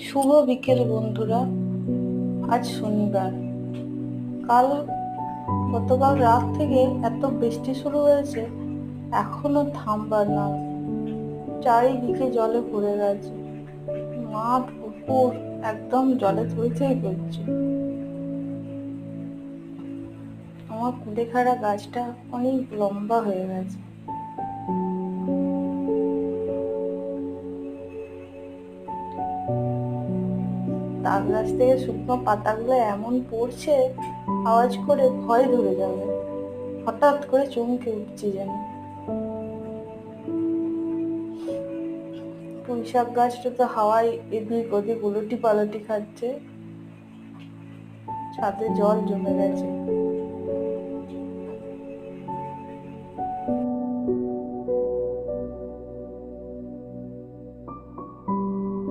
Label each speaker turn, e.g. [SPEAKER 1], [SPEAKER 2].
[SPEAKER 1] শুভ বিকেল বন্ধুরা। আজ শনিবার। কাল গতকাল রাত থেকে এত বৃষ্টি শুরু হয়েছে, এখনও থামবার না। চারিদিকে জলে ভরে গেছে। মাঠ, পুকুর একদম জলে থইথই করছে। আমার কুলেখাড়া গাছটা অনেক লম্বা হয়ে গেছে। তাল গাছ থেকে শুকনো পাতাগুলো এমন পড়ছে, আওয়াজ করে ভয় ধরে যাবে। হঠাৎ করে চমকে উঠছে যেন। পুঁইশাক গাছটা তো হাওয়ায় এদিক ওদিক উলটি পালটি খাচ্ছে। ছাদে জল জমে গেছে।